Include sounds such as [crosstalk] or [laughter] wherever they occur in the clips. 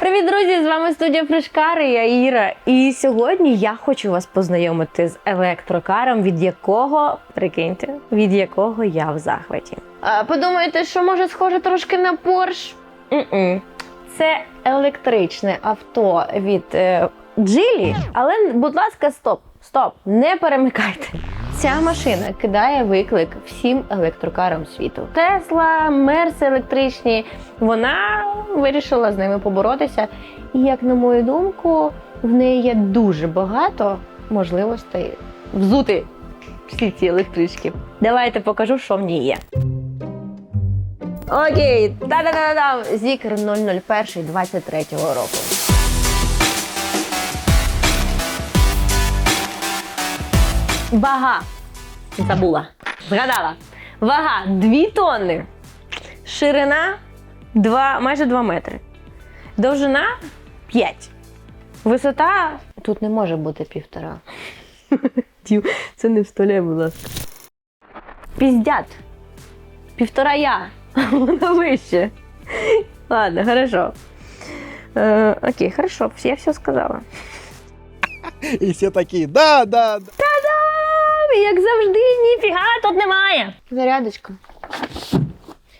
Привіт, друзі! З вами студія Фрешкари, я Іра. І сьогодні я хочу вас познайомити з електрокаром, від якого, прикиньте, від якого я в захваті. А, подумаєте, що може схоже трошки на Порш? Це електричне авто від е, Джилі, але, будь ласка, стоп, стоп, не перемикайте. Ця машина кидає виклик всім електрокарам світу. Тесла, Мерс електричні. Вона вирішила з ними поборотися. І, як на мою думку, в неї є дуже багато можливостей взути всі ці електрички. Давайте покажу, що в ній є. Окей, та-да-да-дам! Зікр 001 23 року. Вага. Забула. Згадала. Вага 2 тонни. Ширина 2, майже 2 метри. Довжина 5. Висота тут не може бути півтора. Це не вставляй, будь ласка. Піздят. Півтора я. Вона вище. Ладно, хорошо. Е, окей, хорошо, я все сказала. И все такие, да, да, да. Та-дам! Як завжди, ніфіга тут немає. Зарядочка.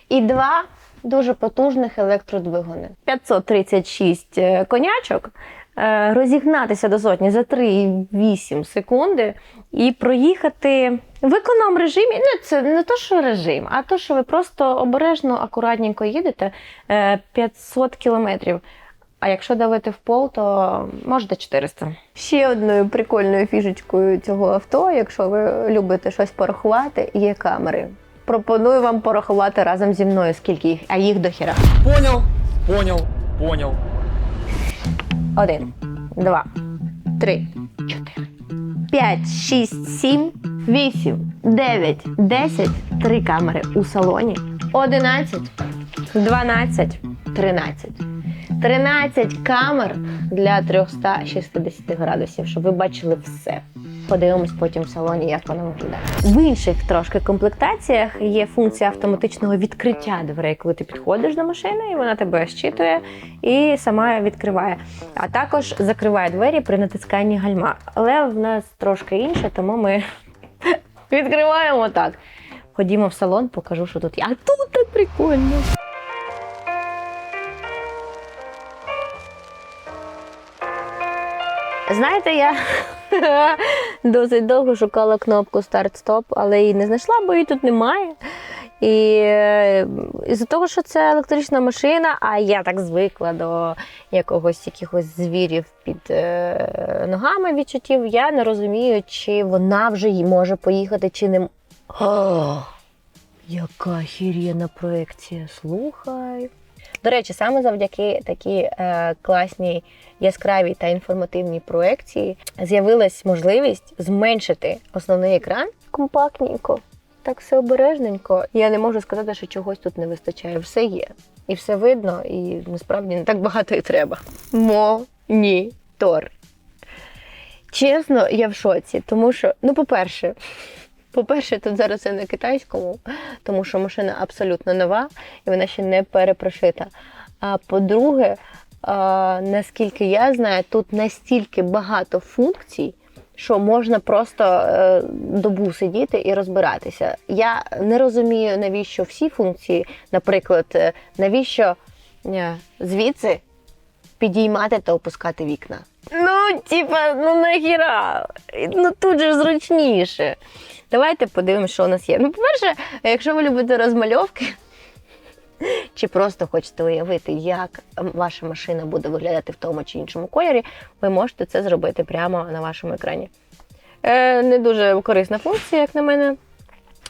І два дуже потужних електродвигуни. 536 е, конячок. е, Розігнатися до сотні за 3,8 секунди і проїхати в економ режимі. Ну, це не то, що режим, а то, що ви просто обережно, акуратненько їдете е, 500 кілометрів. А якщо давити в пол, то можете 400. Ще одною прикольною фішечкою цього авто, якщо ви любите щось порахувати, є камери. Пропоную вам порахувати разом зі мною, скільки їх, а їх до хіра. Понял, понял, понял. Один, два, три, чотири, п'ять, шість, сім, вісім, дев'ять, десять. Три камери у салоні. Одинадцять, дванадцять, тринадцять. 13 камер для 360 градусів, щоб ви бачили все. Подивимось потім в салоні, як воно виглядає. В інших трошки комплектаціях є функція автоматичного відкриття дверей, коли ти підходиш до машини, і вона тебе щитує і сама відкриває. А також закриває двері при натисканні гальма. Але в нас трошки інше, тому ми [laughs] відкриваємо так. Ходімо в салон, покажу, що тут є. А тут так прикольно. Знаєте, я [laughs] досить довго шукала кнопку старт-стоп, але її не знайшла, бо її тут немає. І е, із-за того, що це електрична машина, а я так звикла до якогось якихось звірів під е, ногами відчуттів, я не розумію, чи вона вже може поїхати, чи не. О, яка хірєна проекція, слухай. До речі, саме завдяки такій е, класній яскравій та інформативній проекції з'явилась можливість зменшити основний екран компактненько, так все обережненько. Я не можу сказати, що чогось тут не вистачає. Все є. І все видно, і насправді не так багато і треба. Монітор. Чесно, я в шоці, тому що, ну, по-перше, по-перше, тут зараз це на китайському, тому що машина абсолютно нова і вона ще не перепрошита. А по-друге, наскільки я знаю, тут настільки багато функцій, що можна просто е, добу сидіти і розбиратися. Я не розумію, навіщо всі функції, наприклад, е, навіщо е, звідси підіймати та опускати вікна. Ну, типа, ну нахіра. Ну тут же зручніше. Давайте подивимося, що у нас є. Ну, по-перше, якщо ви любите розмальовки, чи просто хочете уявити, як ваша машина буде виглядати в тому чи іншому кольорі, ви можете це зробити прямо на вашому екрані. Е, не дуже корисна функція, як на мене.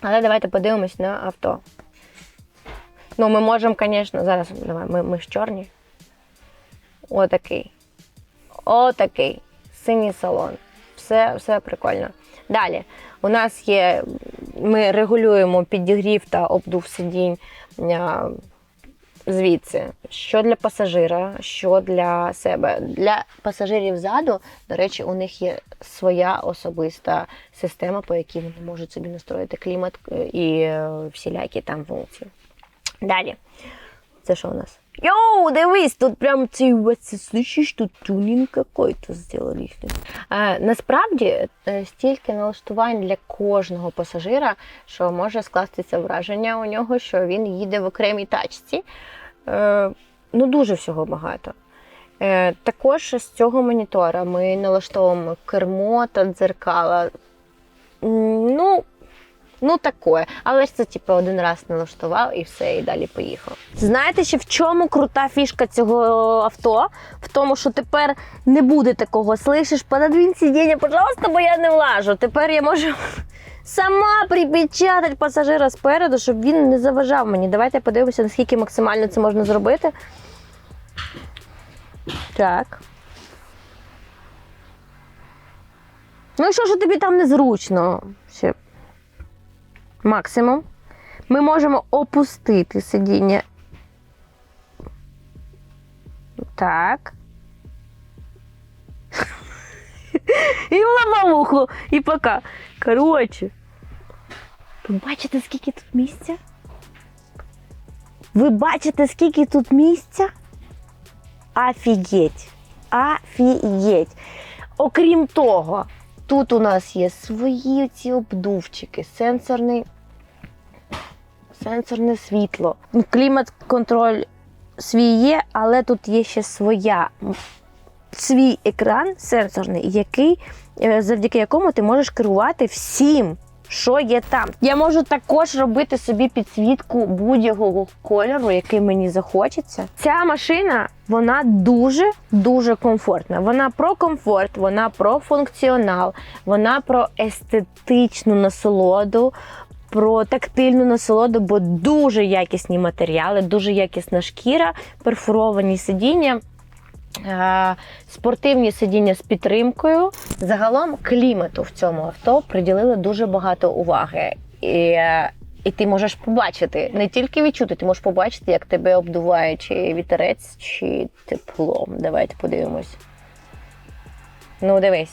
Але давайте подивимось на авто. Ну, ми можемо, звісно, зараз давай, ми, ми ж чорні. Отакий. Отакий. Синій салон. Все, все прикольно. Далі. У нас є, ми регулюємо підігрів та обдув сидінь звідси. Що для пасажира, що для себе. Для пасажирів ззаду, до речі, у них є своя особиста система, по якій вони можуть собі настроїти клімат е, і е, всілякі там функції. Далі. Це що у нас? Йоу, дивись, тут прям цей це слышиш, тут тюнінг какой-то зробили. Е, насправді е, стільки налаштувань для кожного пасажира, що може скластися враження у нього, що він їде в окремій тачці. Е, ну, дуже всього багато. Е, також з цього монітора ми налаштовуємо кермо та дзеркала. Ну, Ну, таке. Але ж це типу один раз налаштував і все, і далі поїхав. Знаєте, ще в чому крута фішка цього авто? В тому, що тепер не буде такого. Слышиш, пододвинь сидіння, пожалуйста, бо я не влажу. Тепер я можу [laughs] сама припечатати пасажира спереду, щоб він не заважав мені. Давайте подивимося, наскільки максимально це можна зробити. Так. Ну і що ж тобі там незручно? Ще максимум. Ми можемо опустити сидіння. Так. [laughs] І в лавуху, і пока. Коротше. Ви бачите, скільки тут місця? Ви бачите, скільки тут місця? Офігеть. Офігеть. Окрім того, Тут у нас є свої ці обдувчики, сенсорний, сенсорне світло. Ну, Клімат-контроль свій є, але тут є ще своя. Свій екран сенсорний, який, е, завдяки якому ти можеш керувати всім, що є там. Я можу також робити собі підсвітку будь-якого кольору, який мені захочеться. Ця машина вона дуже дуже комфортна. Вона про комфорт, вона про функціонал, вона про естетичну насолоду. Про тактильну насолоду, бо дуже якісні матеріали, дуже якісна шкіра, перфоровані сидіння, е, спортивні сидіння з підтримкою. Загалом клімату в цьому авто приділили дуже багато уваги. І, і ти можеш побачити, не тільки відчути, ти можеш побачити, як тебе обдуває чи вітерець, чи тепло. Давайте подивимось. Ну, дивись.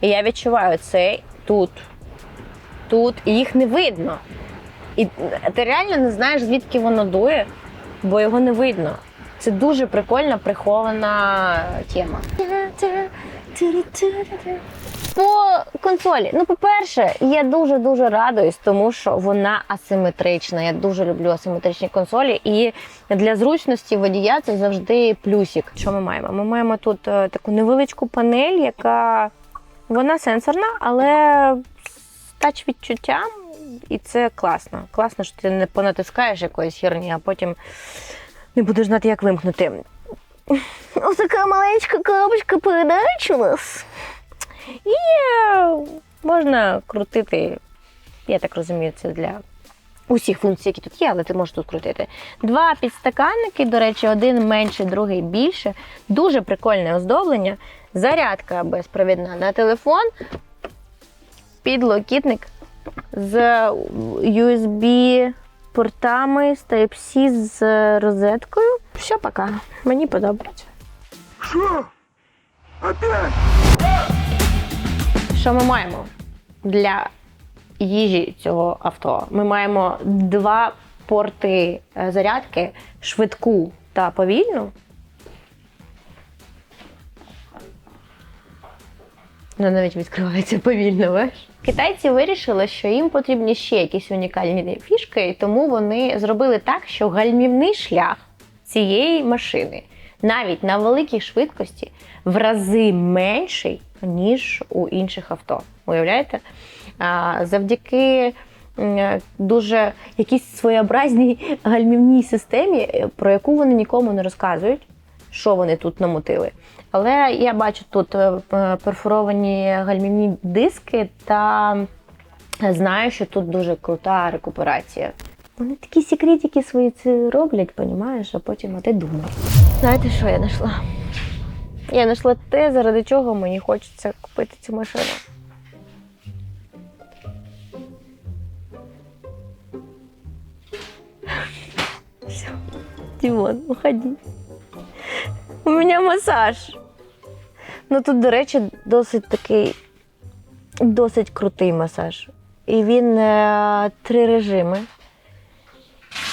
І я відчуваю це тут, тут, і їх не видно. І ти реально не знаєш, звідки воно дує, бо його не видно. Це дуже прикольна прихована тема. По консолі. Ну, по-перше, я дуже дуже радуюсь, тому що вона асиметрична. Я дуже люблю асиметричні консолі. І для зручності водія це завжди плюсик. Що ми маємо? Ми маємо тут е, таку невеличку панель, яка вона сенсорна, але тач відчуттям. І це класно. Класно, що ти не понатискаєш якоїсь херні, а потім не будеш знати, як вимкнути. [laughs] Ось така маленька коробочка передач у нас. І можна крутити, я так розумію, це для усіх функцій, які тут є, але ти можеш тут крутити. Два підстаканники, до речі, один менший, другий більше. Дуже прикольне оздоблення. Зарядка безпровідна на телефон, підлокітник з USB портами з Type-C з розеткою. Все, пока. Мені подобається. Что? Опять? Що ми маємо для їжі цього авто? Ми маємо два порти е, зарядки швидку та повільну. Ну, навіть відкривається повільно, бачиш? Китайці вирішили, що їм потрібні ще якісь унікальні фішки, і тому вони зробили так, що гальмівний шлях цієї машини навіть на великій швидкості в рази менший, ніж у інших авто. Уявляєте? Завдяки дуже якійсь своєобразній гальмівній системі, е, про яку вони нікому не розказують, що вони тут намотили. Але я бачу тут е, перфоровані гальмівні диски та знаю, що тут дуже крута рекуперація. Вони такі секретики свої це роблять, понімаєш, а потім а ти думаєш. Знаєте, що я знайшла? Я знайшла те, заради чого мені хочеться купити цю машину. Все. Димон, уходи. У мене масаж. Ну тут, до речі, досить такий, досить крутий масаж. І він е, три режими.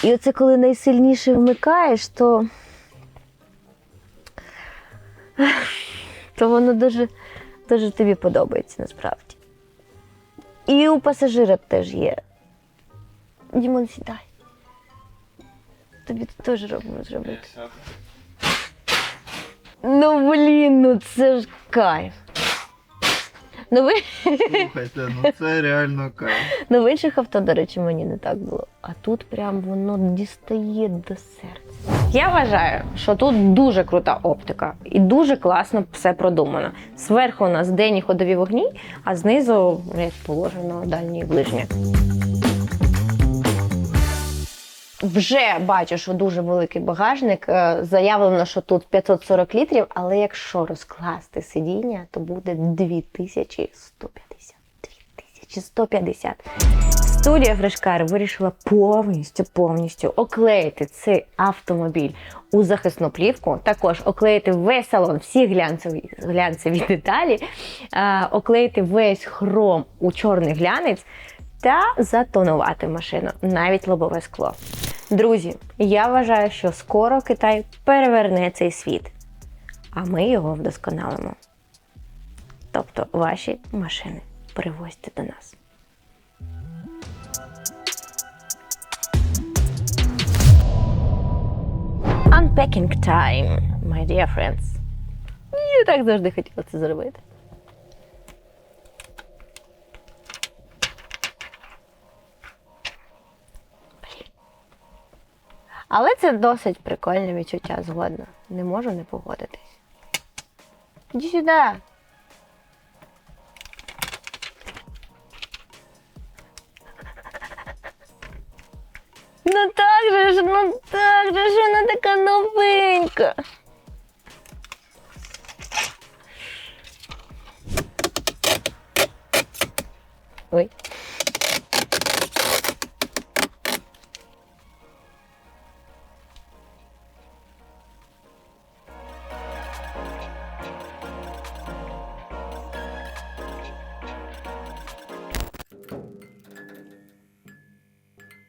І оце коли найсильніше вмикаєш, то. то воно дуже, дуже тобі подобається насправді. І у пасажира теж є. Дімон, сідай. Тобі теж робимо зробити. Ну блін, ну це ж кайф. Ну, ви... Слухайте, ну це реально кайф. ну в інших авто, до речі, мені не так було. А тут прям воно дістає до серця. Я вважаю, що тут дуже крута оптика і дуже класно все продумано. Зверху у нас денні ходові вогні, а знизу, як положено, дальні і ближні. Вже бачу, що дуже великий багажник. Е, Заявлено, що тут 540 літрів, але якщо розкласти сидіння, то буде 2150. 2150. Студія Фрешкар вирішила повністю повністю оклеїти цей автомобіль у захисну плівку. Також оклеїти весь салон, всі глянцеві, глянцеві деталі, е, оклеїти весь хром у чорний глянець та затонувати машину, навіть лобове скло. Друзі, я вважаю, що скоро Китай переверне цей світ, а ми його вдосконалимо. Тобто ваші машини привозьте до нас. Unpacking time, my dear friends. Я так завжди хотіла це зробити. Але це досить прикольне відчуття згодна. Не можу не погодитись. Іди сюди.